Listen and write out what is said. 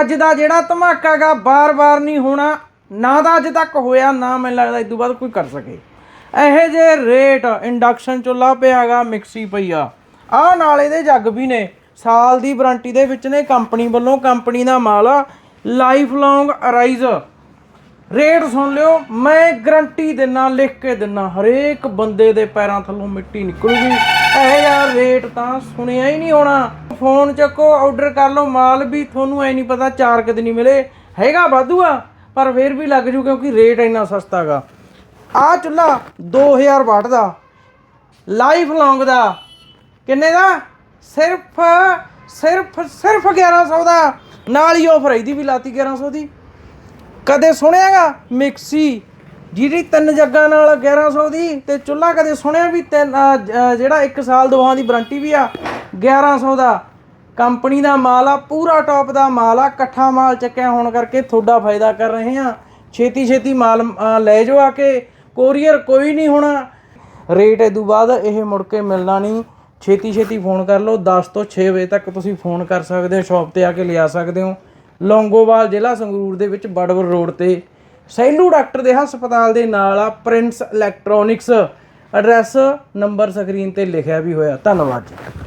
ਅੱਜ ਦਾ ਜਿਹੜਾ ਧਮਾਕਾ ਗਾ, ਬਾਰ-ਬਾਰ ਨਹੀਂ ਹੋਣਾ। ਨਾ ਤਾਂ ਅੱਜ ਤੱਕ ਹੋਇਆ, ਨਾ ਮੈਨੂੰ ਲੱਗਦਾ ਇਸ ਤੋਂ ਬਾਅਦ ਕੋਈ ਕਰ ਸਕੇ। ਇਹੋ ਜੇ ਰੇਟ ਇੰਡਕਸ਼ਨ ਚੁੱਲ੍ਹਾ ਪਿਆਗਾ ਮਿਕਸੀ ਪਈ ਆ। ਆਹ ਨਾਲ ਇਹਦੇ ਜੱਗ ਵੀ ਨੇ। ਸਾਲ ਦੀ ਵਾਰੰਟੀ ਦੇ ਵਿੱਚ ਨੇ ਕੰਪਨੀ ਵੱਲੋਂ, ਕੰਪਨੀ ਦਾ ਮਾਲ ਆ। ਲਾਈਫ ਲੌਂਗ ਅਰਾਈਜ਼ ਰੇਟ ਸੁਣ ਲਿਓ, ਮੈਂ ਗਰੰਟੀ ਦਿਨਾ, ਲਿਖ ਕੇ ਦਿਨਾ, ਹਰੇਕ ਬੰਦੇ ਦੇ ਪੈਰਾਂ ਥੱਲੋਂ ਮਿੱਟੀ ਨਿਕਲੂਗੀ। ਇਹ ਯਾਰ ਰੇਟ ਤਾਂ ਸੁਣਿਆ ਹੀ ਨਹੀਂ ਹੋਣਾ। ਫੋਨ ਚੱਕੋ ਆਰਡਰ ਕਰ ਲਓ, ਮਾਲ ਵੀ ਤੁਹਾਨੂੰ ਐ ਨਹੀਂ ਪਤਾ ਚਾਰ ਕੁ ਦਿਨ ਮਿਲੇ। ਹੈਗਾ ਵਾਧੂ ਆ, ਪਰ ਫਿਰ ਵੀ ਲੱਗ ਜੂ ਕਿਉਂਕਿ ਰੇਟ ਇੰਨਾ ਸਸਤਾ ਗਾ। ਆ ਚੁੱਲਾ 2000 ਵਾਟ ਦਾ ਲਾਈਫ ਲੌਂਗ ਦਾ। ਕਿੰਨੇ ਦਾ? ਸਿਰਫ ਸਿਰਫ ਸਿਰਫ 1100 ਦਾ। ਨਾਲ ਹੀ ਆਫਰ ਇਹਦੀ ਵੀ ਲਾਤੀ 1100 ਦੀ। ਕਦੇ ਸੁਣਿਆਗਾ ਮਿਕਸੀ, ਜਿਹੜੀ ਤਿੰਨ ਜੱਗਾਂ ਨਾਲ 1100 ਦੀ ਤੇ ਚੁੱਲ੍ਹਾ ਕਦੇ ਸੁਣਿਆ ਵੀ ਤਿੰਨ ਜਿਹੜਾ 1 ਸਾਲ ਦੋਹਾਂ ਦੀ ਵਾਰੰਟੀ ਵੀ ਆ 1100 ਦਾ? ਕੰਪਨੀ ਦਾ ਮਾਲ ਆ, ਪੂਰਾ ਟੌਪ ਦਾ ਮਾਲ ਆ, ਇਕੱਠਾ ਮਾਲ ਚੱਕਿਆ ਹੋਣ ਕਰਕੇ ਤੁਹਾਡਾ ਫਾਇਦਾ ਕਰ ਰਹੇ ਆ ਛੇਤੀ ਛੇਤੀ ਮਾਲ ਲੈ ਜਾਓ ਆ ਕੇ। ਕੋਰੀਅਰ ਕੋਈ ਨਹੀਂ ਹੋਣਾ। ਰੇਟ ਇਹ ਤੋਂ ਬਾਅਦ ਇਹ ਮੁੜ ਕੇ ਮਿਲਣਾ ਨਹੀਂ। ਛੇਤੀ ਛੇਤੀ ਫੋਨ ਕਰ ਲਓ। 10 ਤੋਂ 6 ਵਜੇ ਤੱਕ ਤੁਸੀਂ ਫੋਨ ਕਰ ਸਕਦੇ ਹੋ, ਸ਼ਾਪ ਤੇ ਆ ਕੇ ਲਿਆ ਸਕਦੇ ਹੋ। ਲੌਂਗੋਵਾਲ ਜ਼ਿਲ੍ਹਾ ਸੰਗਰੂਰ ਦੇ ਵਿੱਚ ਬੜਵਰ ਰੋਡ ਤੇ। ਸੈਲੂ ਡਾਕਟਰ ਦੇ ਹਸਪਤਾਲ ਦੇ ਨਾਲ ਆ, Prince Electronics. Address, number screen ਤੇ ਲਿਖਿਆ ਵੀ ਹੋਇਆ। ਧੰਨਵਾਦ ਜੀ।